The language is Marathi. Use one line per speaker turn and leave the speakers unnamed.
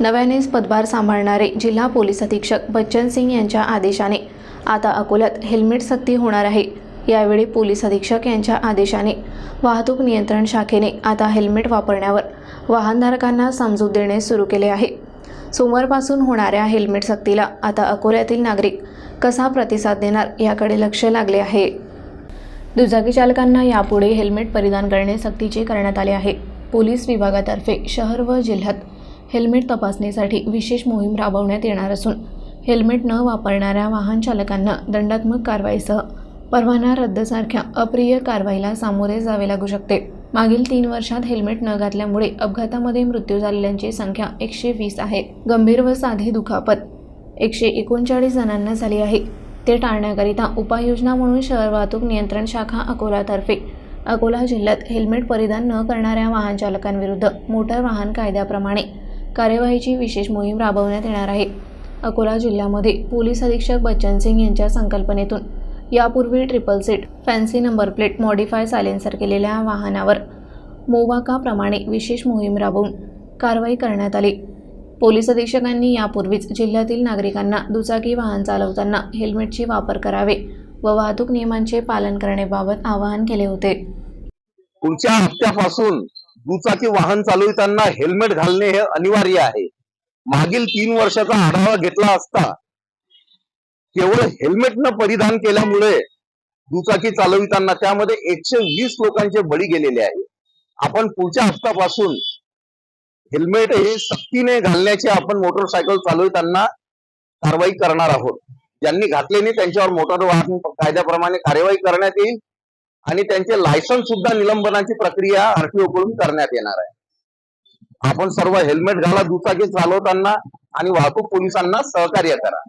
नव्यानेच पदभार सांभाळणारे जिल्हा पोलीस अधीक्षक बच्चन सिंग यांच्या आदेशाने. आता अकोल्यात हेल्मेट सक्ती होणार आहे. यावेळी पोलीस अधीक्षक यांच्या आदेशाने वाहतूक नियंत्रण शाखेने आता हेल्मेट वापरण्यावर वाहनधारकांना समजूत देणे सुरू केले आहे. सोमवारपासून होणाऱ्या हेल्मेट सक्तीला आता अकोल्यातील नागरिक कसा प्रतिसाद देणार याकडे लक्ष लागले आहे. दुचाकी चालकांना यापुढे हेल्मेट परिधान करणे सक्तीचे करण्यात आले आहे. पोलीस विभागातर्फे शहर व जिल्ह्यात हेल्मेट तपासणीसाठी विशेष मोहीम राबवण्यात येणार असून हेल्मेट न वापरणाऱ्या वाहन चालकांना दंडात्मक कारवाईसह परवाना रद्दसारख्या अप्रिय कारवाईला सामोरे जावे लागू शकते. मागील तीन वर्षात हेल्मेट न घातल्यामुळे अपघातामध्ये मृत्यू झालेल्यांची संख्या एकशे वीस आहे. गंभीर व साधी दुखापत एकशे एकोणचाळीस जणांना झाली आहे. ते टाळण्याकरिता उपाययोजना म्हणून शहर वाहतूक नियंत्रण शाखा अकोलातर्फे अकोला जिल्ह्यात हेल्मेट परिधान न करणाऱ्या वाहन चालकांविरुद्ध मोटार वाहन कायद्याप्रमाणे कार्यवाहीची विशेष मोहीम राबवण्यात येणार आहे. अकोला जिल्ह्यामध्ये पोलीस अधीक्षक बच्चन सिंग यांच्या संकल्पनेतून यापूर्वी triple seat fancy number plate modify silencer केलेल्या वाहनावर मोवाकाप्रमाणे विशेष मोहीम राबवून कारवाई करण्यात आली. पोलीस अधीक्षकांनी यापूर्वीच जिल्ह्यातील नागरिकांना दुचाकी वाहन चालवताना हेल्मेटचे वापर करावे व वाहतूक नियमांचे पालन करण्याबाबत आवाहन केले होते.
पुढच्या हप्त्यापासून दुचाकी वाहन चालविताना हेल्मेट घालणे हे अनिवार्य आहे. मागील तीन वर्षाचा आढावा घेतला असता केवळ हेल्मेट न परिधान केल्यामुळे दुचाकी चालविताना त्यामध्ये एकशे वीस लोकांचे बळी गेलेले आहे. आपण पुढच्या हप्त्यापासून हेल्मेट हे सक्तीने घालण्याची आपण मोटरसायकल चालविताना कारवाई करणार आहोत. ज्यांनी घातले नाही त्यांच्यावर मोटार वाहन कायद्याप्रमाणे कार्यवाही करण्यात येईल. आणि त्यांचे लायसन्स सुद्धा निलंबनाची प्रक्रिया आरटीओ कडून करण्यात येणार आहे. आपण सर्व हेल्मेट घाला दुचाकी चालवताना आणि वाहतूक पोलिसांना सहकार्य करा.